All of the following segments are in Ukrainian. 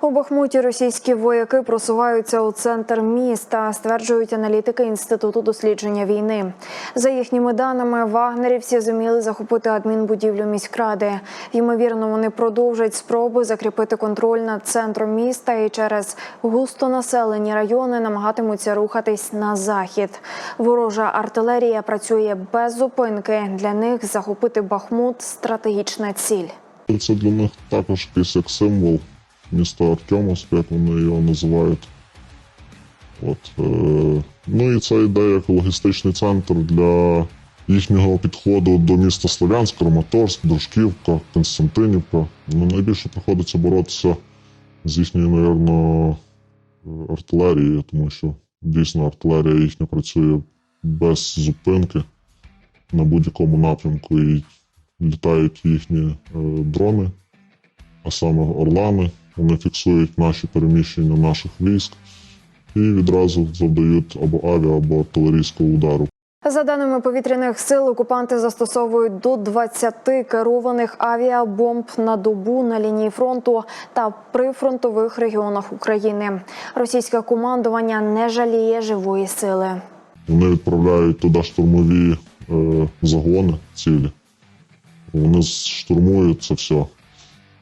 У Бахмуті російські вояки просуваються у центр міста, стверджують аналітики інституту дослідження війни. За їхніми даними, вагнерівці зуміли захопити адмінбудівлю міськради. Ймовірно, вони продовжать спроби закріпити контроль над центром міста і через густонаселені райони намагатимуться рухатись на захід. Ворожа артилерія працює без зупинки. Для них захопити Бахмут стратегічна ціль. Це для них також якийсь як символ міста Артемовськ, як вони його називають. От, е, ну і це йде як логістичний центр для їхнього підходу до міста Слов'янськ, Краматорськ, Дружківка, Константинівка. Ну, найбільше приходиться боротися з їхньою, напевно, артилерією, тому що дійсно артилерія їхня працює без зупинки на будь-якому напрямку. І літають їхні е, дрони, а саме орлани. Вони фіксують наші переміщення наших військ і відразу завдають або авіа, або артилерійського удару. За даними повітряних сил, окупанти застосовують до 20 керованих авіабомб на добу на лінії фронту та прифронтових регіонах України. Російське командування не жаліє живої сили. Вони відправляють туди штурмові е, загони цілі. Вони штурмують це все.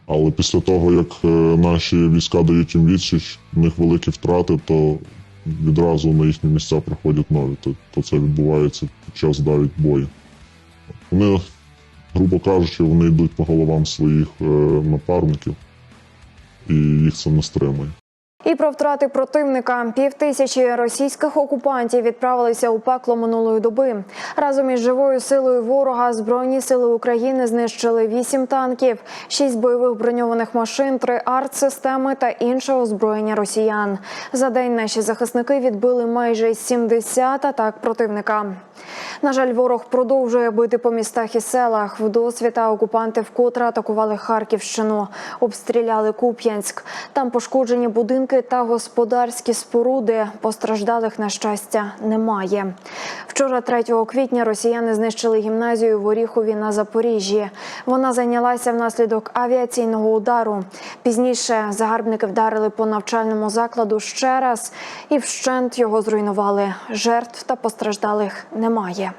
Але після того, як е, наші війська дають їм відсіч, у них великі втрати, то відразу на їхні місця приходять нові. То, то це відбувається під час навіть бою. Вони, грубо кажучи, вони йдуть по головам своїх е, напарників, і їх це не стримує. І про втрати противника півтисячі російських окупантів відправилися у пекло минулої доби. Разом із живою силою ворога збройні сили України знищили вісім танків, шість бойових броньованих машин, три артсистеми та інше озброєння росіян. За день наші захисники відбили майже 70 атак противника. На жаль, ворог продовжує бити по містах і селах. Вдосвіта окупанти вкотре атакували Харківщину, обстріляли Куп'янськ. Там пошкоджені будинки та господарські споруди. Постраждалих на щастя немає. Вчора, 3 квітня, росіяни знищили гімназію в Оріхові на Запоріжжі. Вона зайнялася внаслідок авіаційного удару. Пізніше загарбники вдарили по навчальному закладу ще раз і вщент його зруйнували. Жертв та постраждалих немає.